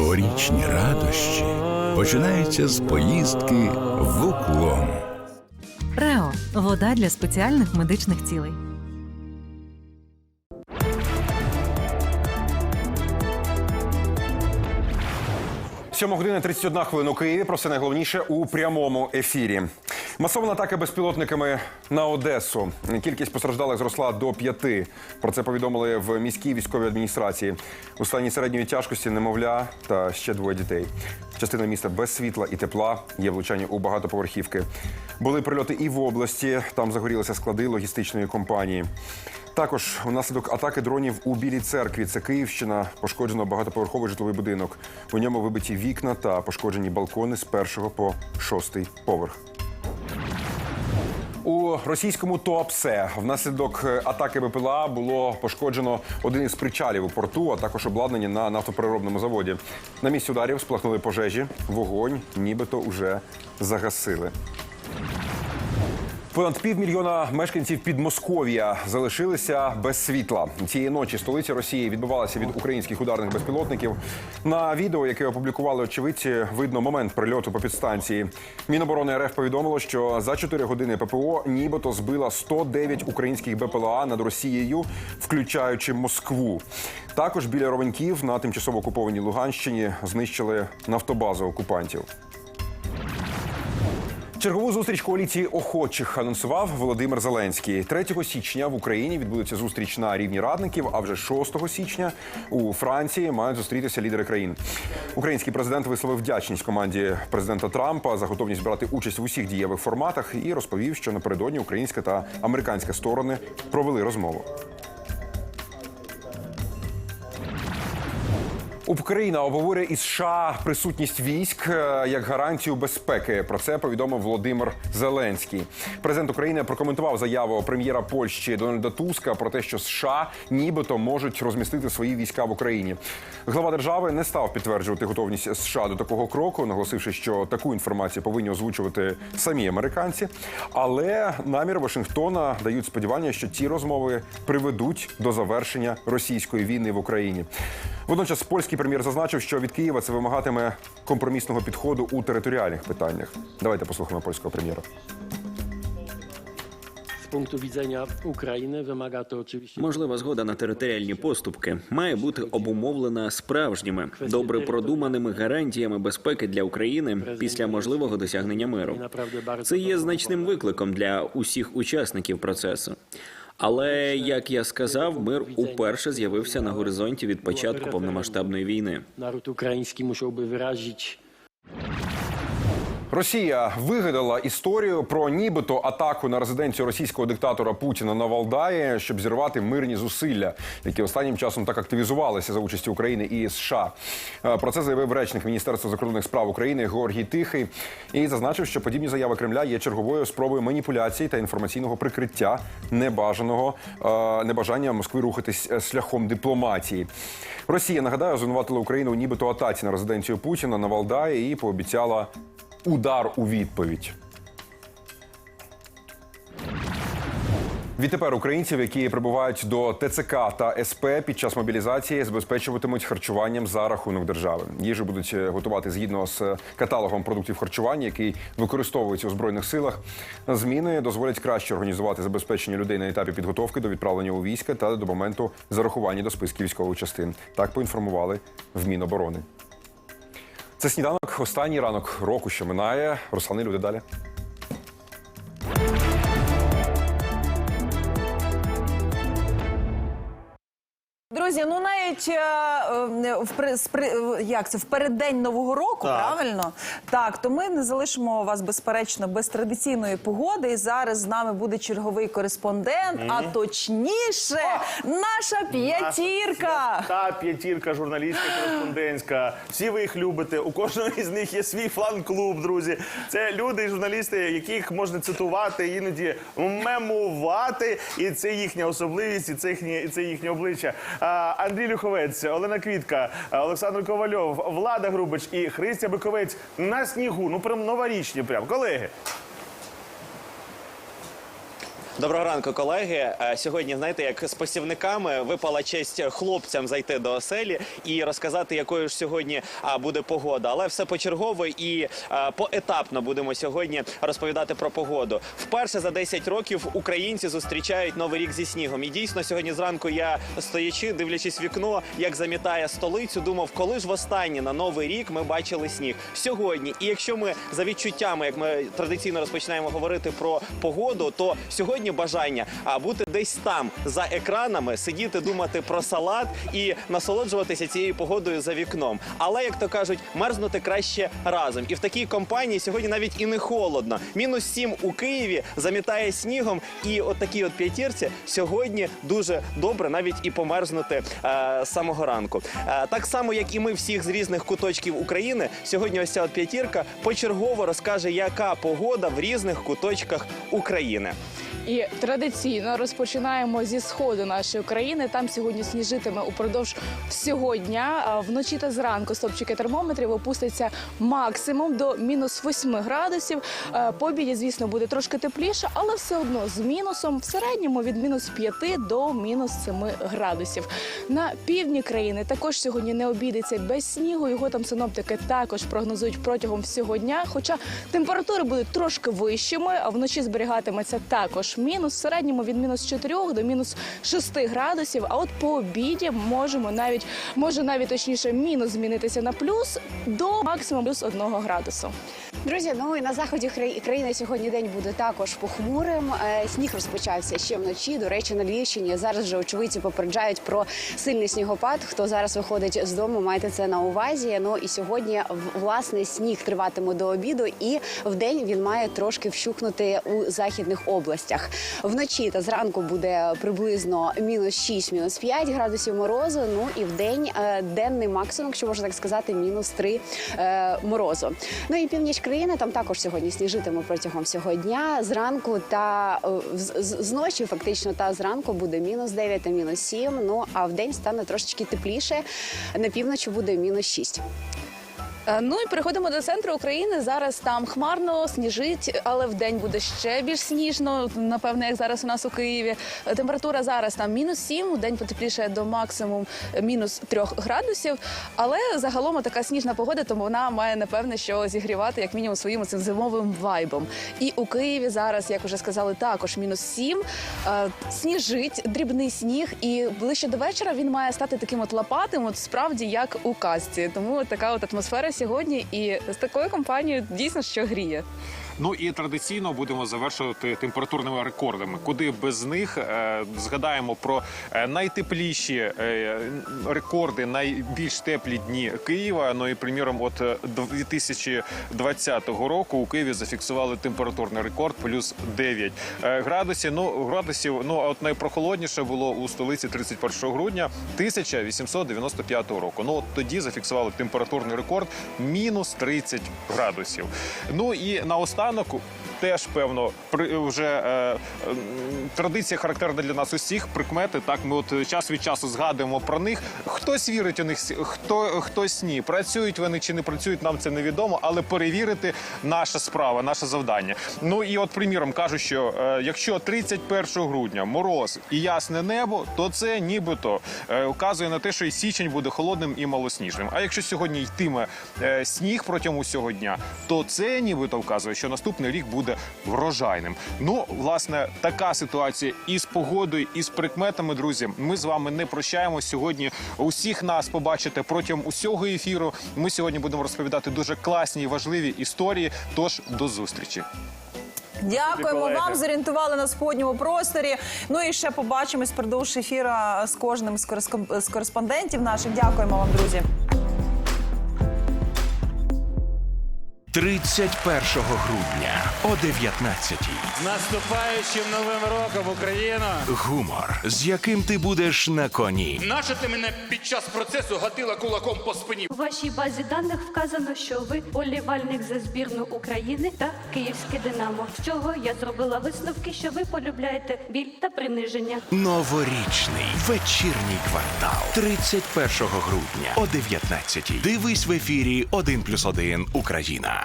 Новорічні радощі починаються з поїздки в уклон. Рео вода для спеціальних медичних цілей. 7 година 31 хвилина у Києві. Про все найголовніше у прямому ефірі. Масована атака безпілотниками на Одесу. Кількість постраждалих зросла до п'яти. Про це повідомили в міській військовій адміністрації. У стані середньої тяжкості немовля та ще двоє дітей. Частина міста без світла і тепла є влучання у багатоповерхівки. Були прильоти і в області. Там загорілися склади логістичної компанії. Також унаслідок атаки дронів у Білій церкві це Київщина. Пошкоджено багатоповерховий житловий будинок. У ньому вибиті вікна та пошкоджені балкони з першого по шостий поверх. У російському Туапсе внаслідок е, атаки БПЛА було пошкоджено один із причалів у порту, а також обладнання на нафтопереробному заводі. На місці ударів сплахнули пожежі. Вогонь нібито уже загасили. Понад півмільйона мешканців Підмосков'я залишилися без світла. Цієї ночі столиця Росії відбувалася від українських ударних безпілотників. На відео, яке опублікували очевидці, видно момент прильоту по підстанції. Міноборони РФ повідомило, що за 4 години ППО нібито збила 109 українських БПЛА над Росією, включаючи Москву. Також біля Ровеньків на тимчасово окупованій Луганщині знищили нафтобазу окупантів. Чергову зустріч коаліції охочих анонсував Володимир Зеленський. 3 січня в Україні відбудеться зустріч на рівні радників. А вже 6 січня у Франції мають зустрітися лідери країн. Український президент висловив вдячність команді президента Трампа за готовність брати участь в усіх дієвих форматах і розповів, що напередодні українська та американська сторони провели розмову. Україна обговорює із США присутність військ е, як гарантію безпеки. Про це повідомив Володимир Зеленський. Президент України прокоментував заяву прем'єра Польщі Дональда Туска про те, що США нібито можуть розмістити свої війська в Україні. Глава держави не став підтверджувати готовність США до такого кроку, наголосивши, що таку інформацію повинні озвучувати самі американці. Але намір Вашингтона дають сподівання, що ці розмови приведуть до завершення російської війни в Україні. Водночас польський прем'єр зазначив, що від Києва це вимагатиме компромісного підходу у територіальних питаннях. Давайте послухаємо польського прем'єра. Punktu widzenia Ukrainy wymaga Можлива згода на територіальні поступки має бути обумовлена справжніми, добре продуманими гарантіями безпеки для України після можливого досягнення миру. Це є значним викликом для усіх учасників процесу. Але як я сказав, мир уперше з'явився на горизонті від початку повномасштабної війни. Народ український мусив би wyrazić Росія вигадала історію про нібито атаку на резиденцію російського диктатора Путіна на Валдаї, щоб зірвати мирні зусилля, які останнім часом так активізувалися за участі України і США. Е, Про це заявив речник Міністерства закордонних справ України Георгій Тихий і зазначив, що подібні заяви Кремля є черговою спробою маніпуляції та інформаційного прикриття небажаного е, небажання Москви рухатись е, шляхом дипломатії. Росія нагадаю звинуватила Україну нібито атаці на резиденцію Путіна на Валдаї і пообіцяла удар у відповідь. Відтепер українців, які прибувають до ТЦК та СП під час мобілізації, забезпечуватимуть харчуванням за рахунок держави. Їжу будуть е, готувати згідно з каталогом продуктів харчування, який використовується у збройних силах. Зміни дозволять краще організувати забезпечення людей на етапі підготовки до відправлення у війська та до моменту зарахування до списків військових частин. Так поінформували в Міноборони. Це сніданок. Останній ранок року, що минає. Руслани люди далі. Навіть е, е, в при- з при- як це в переддень нового року, правильно? Так, то ми не залишимо вас безперечно без традиційної погоди. І зараз з нами буде черговий кореспондент, а точніше, наша п'ятірка. Та п'ятірка журналістська кореспондентська. Всі ви їх любите. У кожного із них є свій фан-клуб, друзі. Це люди, журналісти, яких можна цитувати, іноді мемувати. І це їхня особливість, і це їхнє, і це їхнє обличчя. А, Андрій Люховець, Олена Квітка, Олександр Ковальов, Влада Грубич і Христя Биковець на снігу. Ну прям новорічні, прям колеги. Доброго ранку, колеги. Е, Сьогодні, знаєте, як з посівниками випала честь хлопцям зайти до оселі і розказати, якою ж сьогодні буде погода. Але все почергово і поетапно будемо сьогодні розповідати про погоду. Вперше за 10 років українці зустрічають новий рік зі снігом. І дійсно, сьогодні зранку я стоячи, дивлячись вікно, як замітає столицю, думав, коли ж востаннє на новий рік ми бачили сніг сьогодні. І якщо ми за відчуттями, як ми традиційно розпочинаємо говорити про погоду, то сьогодні бажання а бути десь там за екранами, сидіти, думати про салат і насолоджуватися цією погодою за вікном. Але як то кажуть, мерзнути краще разом. І в такій компанії сьогодні навіть і не холодно. Мінус 7 у Києві замітає снігом, і от такій от п'ятірці сьогодні дуже добре навіть і померзнути е, з самого ранку. Е, так само, як і ми всіх з різних куточків України, сьогодні ось ця от п'ятірка почергово розкаже, яка погода в різних куточках України. І традиційно розпочинаємо зі сходу нашої країни. Там сьогодні сніжитиме упродовж всього дня. Вночі та зранку стопчики термометрів опустяться максимум до мінус 8 градусів. Е, По обіді, звісно, буде трошки тепліше, але все одно з мінусом в середньому від мінус 5 до мінус 7 градусів. На півдні країни також сьогодні не обійдеться без снігу. Його там синоптики також прогнозують протягом всього дня. Хоча температури будуть трошки вищими, а вночі зберігатиметься також мінус в середньому від мінус 4 до мінус 6 градусів. А от по обіді можемо навіть може навіть точніше мінус змінитися на плюс до максимум плюс 1 градусу. Друзі, ну і на заході краї- країни сьогодні день буде також похмурим. Е, Сніг розпочався ще вночі. До речі, на Львівщині зараз вже очевидці попереджають про сильний снігопад. Хто зараз виходить з дому, майте це на увазі. Ну і сьогодні власне сніг триватиме до обіду, і в день він має трошки вщухнути у західних областях. Вночі та зранку буде приблизно мінус 6, мінус 5 градусів морозу. Ну і в день е, денний максимум, якщо можна так сказати, мінус 3 е, морозу. Ну і північ країни там також сьогодні сніжитиме протягом всього дня. Зранку та е, з- зночі, фактично, та зранку буде мінус 9 та мінус 7. Ну а в день стане трошечки тепліше. На півночі буде мінус 6. Е, Ну і переходимо до центру України. Зараз там хмарно, сніжить, але в день буде ще більш сніжно. Напевне, як зараз у нас у Києві. Е, Температура зараз там мінус 7, у день потепліше до максимум е, мінус 3 градусів. Але загалом така сніжна погода, тому вона має напевне, що зігрівати як мінімум своїм цим зимовим вайбом. І у Києві зараз, як вже сказали, також мінус 7. Е, Сніжить дрібний сніг, і ближче до вечора він має стати таким от лопатим, от справді як у казці. Тому така от атмосфера сьогодні, і з такою компанією дійсно що гріє. Ну і традиційно будемо завершувати температурними рекордами. Куди без них Е, згадаємо про е, найтепліші е, рекорди, найбільш теплі дні Києва. Ну і приміром, от е, 2020 року у Києві зафіксували температурний рекорд плюс 9 е, градусів. Ну градусів. Ну а от найпрохолодніше було у столиці 31 грудня 1895 року. Ну от тоді зафіксували температурний рекорд мінус 30 градусів. Ну і наостанок. no Pánoco. Теж певно при вже е, м, традиція характерна для нас усіх. Прикмети так. Ми от час від часу згадуємо про них. Хтось вірить у них, хто хтось ні. Працюють вони чи не працюють, нам це невідомо, але перевірити наша справа, наше завдання. Ну і от приміром кажу, що е, якщо 31 грудня мороз і ясне небо, то це нібито е, вказує на те, що і січень буде холодним і малосніжним. А якщо сьогодні йтиме е, сніг протягом усього дня, то це нібито вказує, що наступний рік буде врожайним. Ну, власне, така ситуація і з погодою, і з прикметами, друзі. Ми з вами не прощаємо сьогодні. Усіх нас побачите протягом усього ефіру. Ми сьогодні будемо розповідати дуже класні і важливі історії. Тож до зустрічі. Дякуємо вам. Зорієнтували на сподньому просторі. Ну і ще побачимось впродовж ефіра з кожним з кореспондентів наших. Дякуємо вам, друзі. 31 грудня о 19 З наступаючим новим роком Україна! Гумор, з яким ти будеш на коні. Нащо ти мене під час процесу гатила кулаком по спині? У вашій базі даних вказано, що ви болівальник за збірну України та Київське Динамо. З чого я зробила висновки, що ви полюбляєте біль та приниження. Новорічний вечірній квартал 31 грудня о 19 Дивись в ефірі 1+,1 Україна.